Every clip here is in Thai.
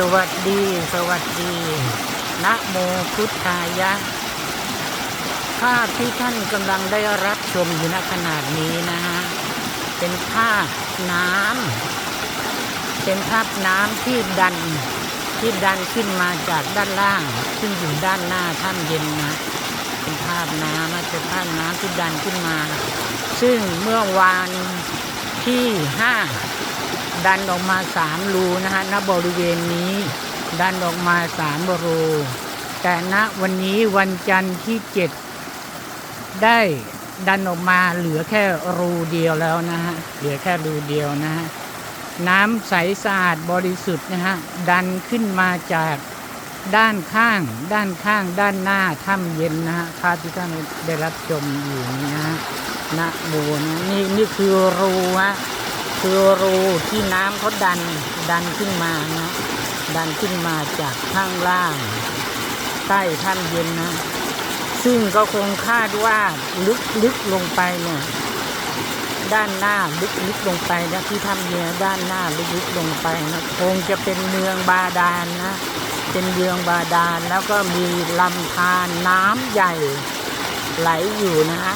สวัสดี สวัสดีนะโมพุทธายะ ภาพที่ท่านกำลังได้รับชมอยู่ณขนาดนี้นะฮะ เป็นภาพน้ำ เป็นภาพน้ำที่ดัน ที่ดันขึ้นมาจากด้านล่าง ซึ่งอยู่ด้านหน้าถ้ำเย็นนะ เป็นภาพน้ำนะเป็นภาพน้ำที่ดันขึ้นมา ซึ่งเมื่อวานที่ห้า ดันออกมาสามรูนะฮะณบริเวณนี้ ดันออกมาสามรูแต่ณวันนี้วันจันทร์ที่เจ็ดได้ดันออกมาเหลือแค่รูเดียวแล้วนะฮะเหลือแค่รูเดียวนะฮะน้ำใสสะอาดบริสุทธิ์นะฮะดันขึ้นมาจากด้านข้าง ด้านข้าง ด้านหน้าถ้ำเย็นนะฮะภาพที่ท่านได้รับชมอยู่นี้นะฮะนะโบนะนี่นี่คือรูฮะ คือรูที่น้ำเขาดันดันขึ้นมานะดันขึ้นมาจากข้างล่าง ใต้ถ้ำเย็นนะ ซึ่งก็คงคาดว่าลึกลึกลงไปเนี่ยด้านหน้าลึกลึกลงไปนะที่ถ้ำเย็นด้านหน้าลึกลึกลงไปนะคงจะเป็นเมืองบาดาลนะเป็นเมืองบาดาลแล้วก็มีลำธารน้ำใหญ่ไหลอยู่นะฮะ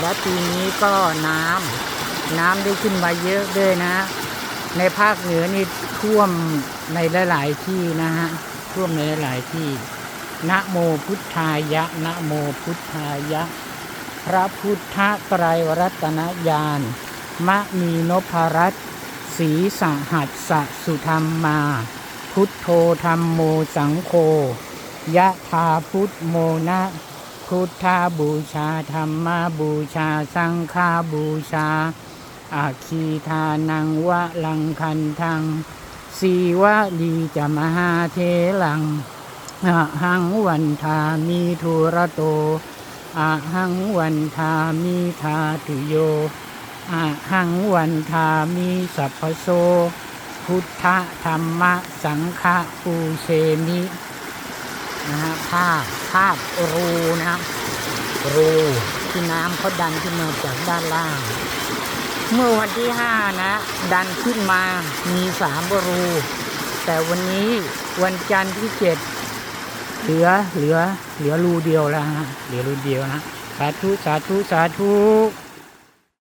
และปีนี้ก็น้ำ น้ำได้ขึ้นมาเยอะด้วยนะในภาคเหนือนี่ท่วมในหลายๆที่นะฮะท่วมในหลายๆที่นะโมพุทธายะนะโมพุทธายะ พระพุทธไตรรัตนญาณมะมีนพรัตสีสหัสสะสุธรรมมา พุทโธธรรมโมสังโฆยะธาพุทโมนะพุทธาบูชาธรรมาบูชา สังฆาบูชา อาคีทานังวะลังคันทังสีวะลีจะมหาเทลังอะหังวันทามีทุระโตอะหังวันทามีทาตุโยอะหังวันทามีสัพพโสพุทธธรรมะสังฆะปูเชมินะฮะภาพภาพรูนะครับรูที่น้ำเขาดันขึ้นมาจากด้านล่าง เมื่อวันที่ห้านะ ดันขึ้นมามีสามรู แต่วันนี้วันจันทร์ที่เจ็ดเหลือเหลือเหลือรูเดียวแล้วฮะเหลือรูเดียวนะ สาธุ สาธุ สาธุ